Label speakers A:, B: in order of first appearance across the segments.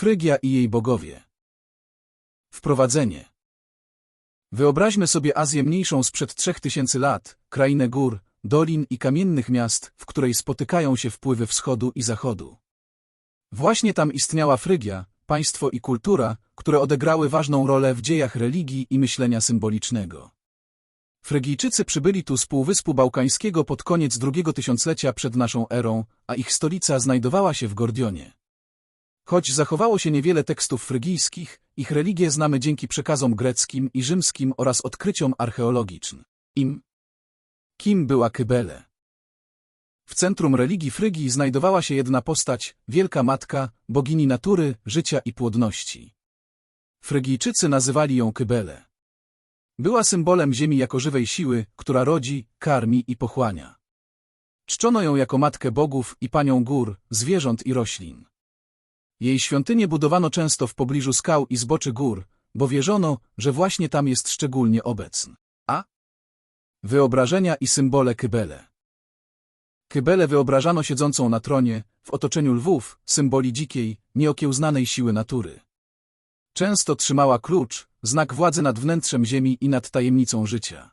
A: Frygia i jej bogowie. Wprowadzenie. Wyobraźmy sobie Azję mniejszą sprzed trzech tysięcy lat, krainę gór, dolin i kamiennych miast, w której spotykają się wpływy wschodu i zachodu. Właśnie tam istniała Frygia, państwo i kultura, które odegrały ważną rolę w dziejach religii i myślenia symbolicznego. Frygijczycy przybyli tu z Półwyspu Bałkańskiego pod koniec drugiego tysiąclecia przed naszą erą, a ich stolica znajdowała się w Gordionie. Choć zachowało się niewiele tekstów frygijskich, ich religię znamy dzięki przekazom greckim i rzymskim oraz odkryciom archeologicznym. Im. Kim była Kybele? W centrum religii Frygii znajdowała się jedna postać, Wielka Matka, bogini natury, życia i płodności. Frygijczycy nazywali ją Kybele. Była symbolem ziemi jako żywej siły, która rodzi, karmi i pochłania. Czczono ją jako matkę bogów i panią gór, zwierząt i roślin. Jej świątynie budowano często w pobliżu skał i zboczy gór, bo wierzono, że właśnie tam jest szczególnie obecny. A? Wyobrażenia i symbole Kybele. Kybele wyobrażano siedzącą na tronie, w otoczeniu lwów, symboli dzikiej, nieokiełznanej siły natury. Często trzymała klucz, znak władzy nad wnętrzem ziemi i nad tajemnicą życia.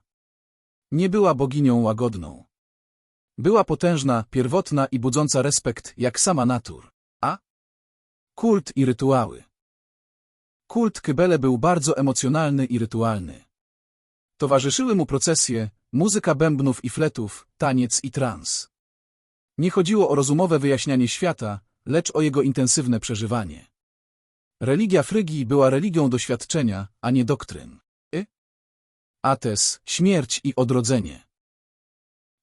A: Nie była boginią łagodną. Była potężna, pierwotna i budząca respekt, jak sama natur. A? Kult i rytuały. Kult Kybele był bardzo emocjonalny i rytualny. Towarzyszyły mu procesje, muzyka bębnów i fletów, taniec i trans. Nie chodziło o rozumowe wyjaśnianie świata, lecz o jego intensywne przeżywanie. Religia Frygii była religią doświadczenia, a nie doktryn. Y? Ates, śmierć i odrodzenie.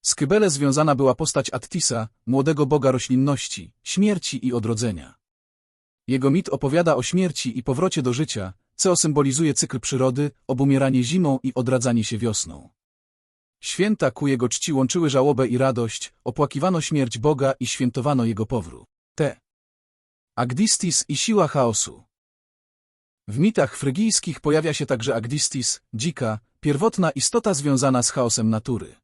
A: Z Kybele związana była postać Attisa, młodego boga roślinności, śmierci i odrodzenia. Jego mit opowiada o śmierci i powrocie do życia, co symbolizuje cykl przyrody, obumieranie zimą i odradzanie się wiosną. Święta ku jego czci łączyły żałobę i radość, opłakiwano śmierć Boga i świętowano jego powrót. T. Agdistis i siła chaosu. W mitach frygijskich pojawia się także Agdistis, dzika, pierwotna istota związana z chaosem natury.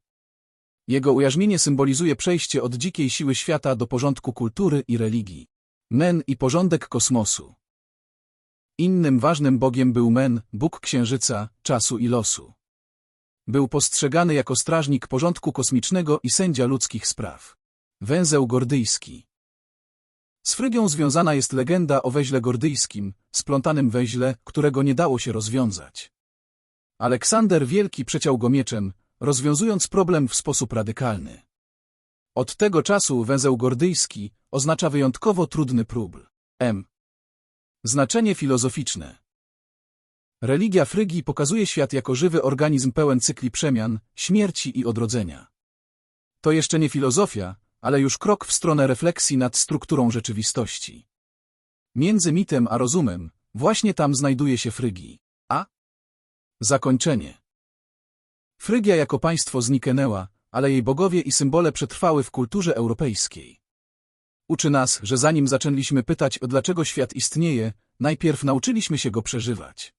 A: Jego ujarzmienie symbolizuje przejście od dzikiej siły świata do porządku kultury i religii. Men i porządek kosmosu. Innym ważnym bogiem był Men, bóg księżyca, czasu i losu. Był postrzegany jako strażnik porządku kosmicznego i sędzia ludzkich spraw. Węzeł gordyjski. Z Frygią związana jest legenda o weźle gordyjskim, splątanym weźle, którego nie dało się rozwiązać. Aleksander Wielki przeciął go mieczem, rozwiązując problem w sposób radykalny. Od tego czasu węzeł gordyjski oznacza wyjątkowo trudny próbl. M. Znaczenie filozoficzne. Religia Frygii pokazuje świat jako żywy organizm pełen cykli przemian, śmierci i odrodzenia. To jeszcze nie filozofia, ale już krok w stronę refleksji nad strukturą rzeczywistości. Między mitem a rozumem, właśnie tam znajduje się Frygii. A? Zakończenie. Frygia jako państwo zniknęła, ale jej bogowie i symbole przetrwały w kulturze europejskiej. Uczy nas, że zanim zaczęliśmy pytać o dlaczego świat istnieje, najpierw nauczyliśmy się go przeżywać.